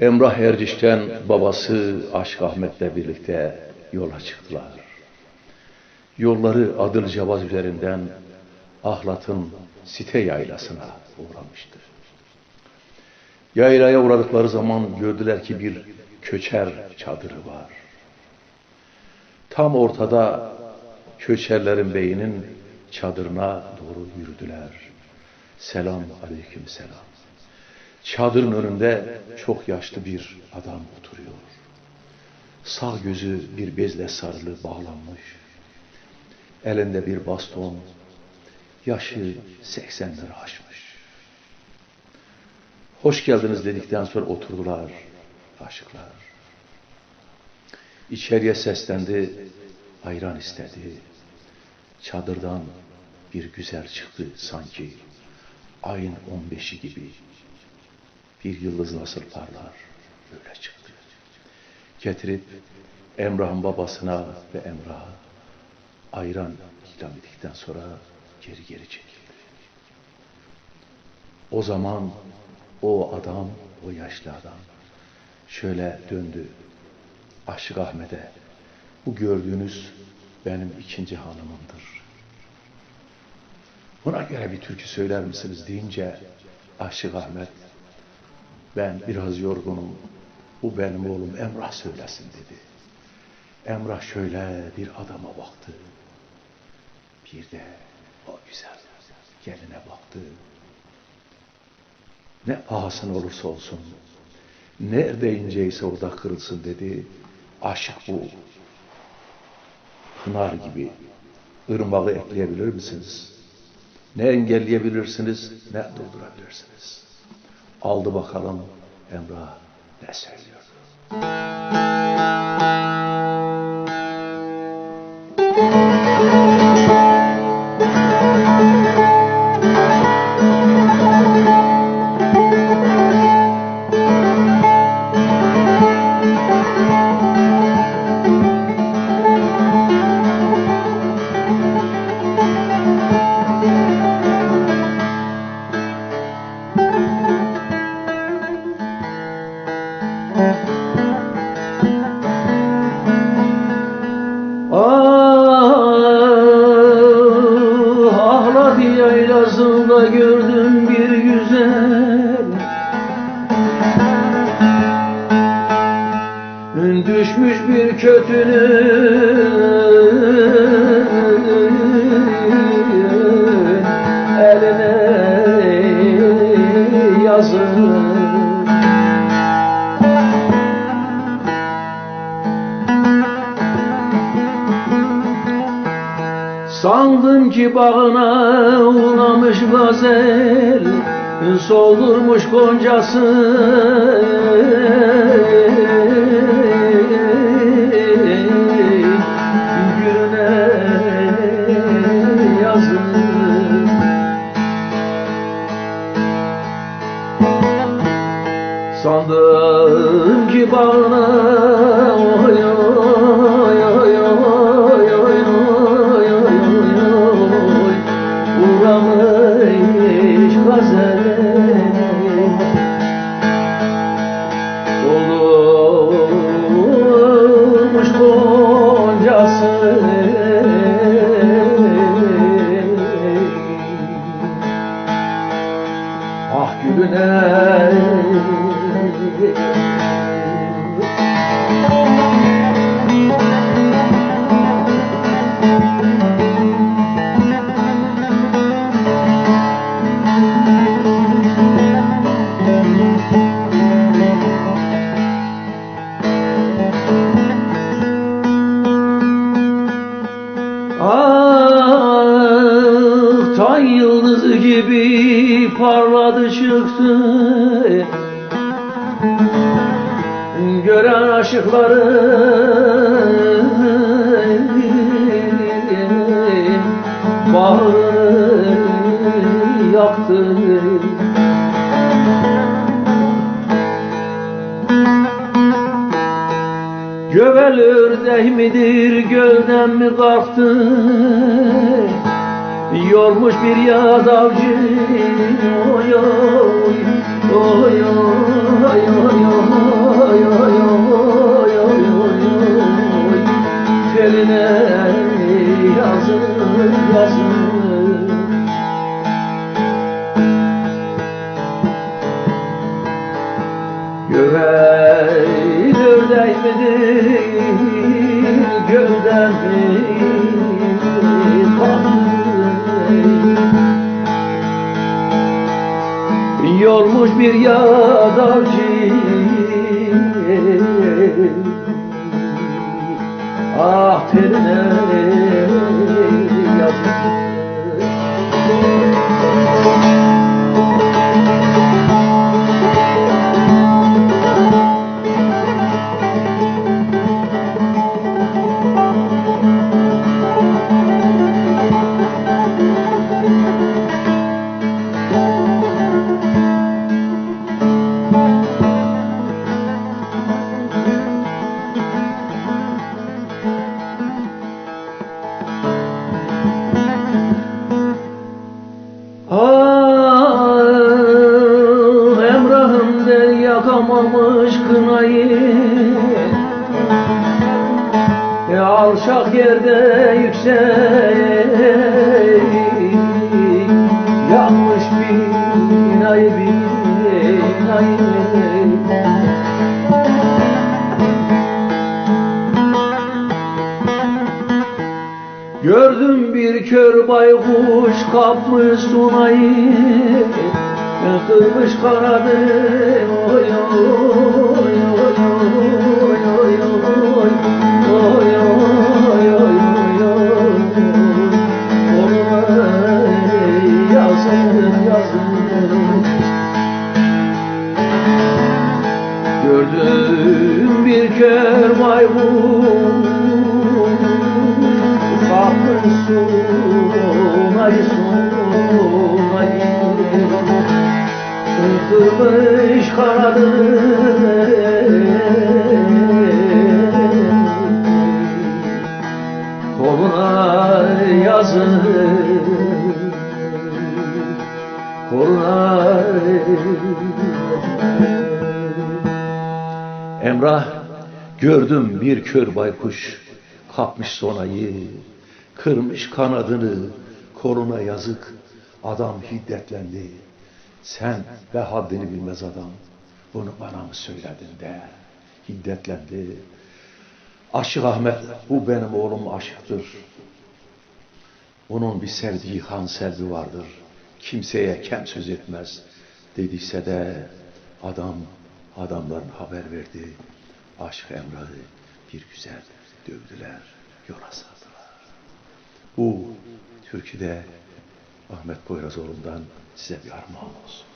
Emrah Erciş'ten babası Aşk Ahmet'le birlikte yola çıktılar. Yolları Adıl Cevaz üzerinden Ahlat'ın site yaylasına uğramıştı. Yaylaya uğradıkları zaman gördüler ki bir köçer çadırı var. Tam ortada köçerlerin beyinin çadırına doğru yürüdüler. Selam aleyküm selam. Çadırın önünde çok yaşlı bir adam oturuyor. Sağ gözü bir bezle sarılı bağlanmış. Elinde bir baston. Yaşı seksenleri aşmış. Hoş geldiniz dedikten sonra oturdular aşıklar. İçeriye seslendi, ayran istedi. Çadırdan bir güzel çıktı sanki. Ayın on beşi gibi. Bir yıldız nasıl parlar, öyle çıktı. Getirip Emrah'ın babasına ve Emrah'a ayran ikram ettikten sonra geri geri çekildi. O zaman o adam, o yaşlı adam şöyle döndü. Aşık Ahmet'e bu gördüğünüz benim ikinci hanımımdır. Buna göre bir türkü söyler misiniz deyince Aşık Ahmet ben biraz yorgunum. Bu benim oğlum Emrah söylesin dedi. Emrah şöyle bir adama baktı. Bir de o güzel geline baktı. Ne pahasına olursa olsun, nerede inceyse orada kırılsın dedi. Aşık bu. Pınar gibi ırmağı ekleyebilir misiniz? Ne engelleyebilirsiniz, ne durdurabilirsiniz? Aldı bakalım Emrah ne söylüyor? Yaylasında gördüm bir güzel. Düşmüş bir kötünün eline yazık Sandım ki bağına uğramış gazel Soldurmuş goncası Ah tan yıldızı gibi parladı çıktı. Gören aşıkları Bağrını yaktı. Gövel Yüreğ midir gölden mi kalktı Yormuş bir yaz avcı Oy oy oy oy oy oy oy oy oy Teline yazın yazın bir yadavcı Ah der yakamamış kınayı. E, Alçak yerde yüksek Yanmış binayı binayı. Gördüm bir kör baykuş kapmış sunayı Kırmış kanadı oy oy oy oy oy oy oy oy oy Onunla yazın yazın Gördüm bir kör baykuş Kapmış sunayı Kırmış kanadını Koluna yazın Koluna. Emrah gördüm bir kör baykuş. Kapmış sonayı. Kırmış kanadını. Koluna yazık. Adam hiddetlendi sen ve haddini bilmez adam bunu bana mı söyledin de? Hiddetlendi. Aşık Ahmet bu benim oğlum aşıktır. Onun bir sevdiği Han Selvi vardır. Kimseye kem söz etmez. Dediyse de adam adamların haber verdi. Aşık Emrah'ı bir güzel dövdüler, yola sardılar. Bu türküde Ahmet Poyrazoğlu'ndan size bir armağan olsun.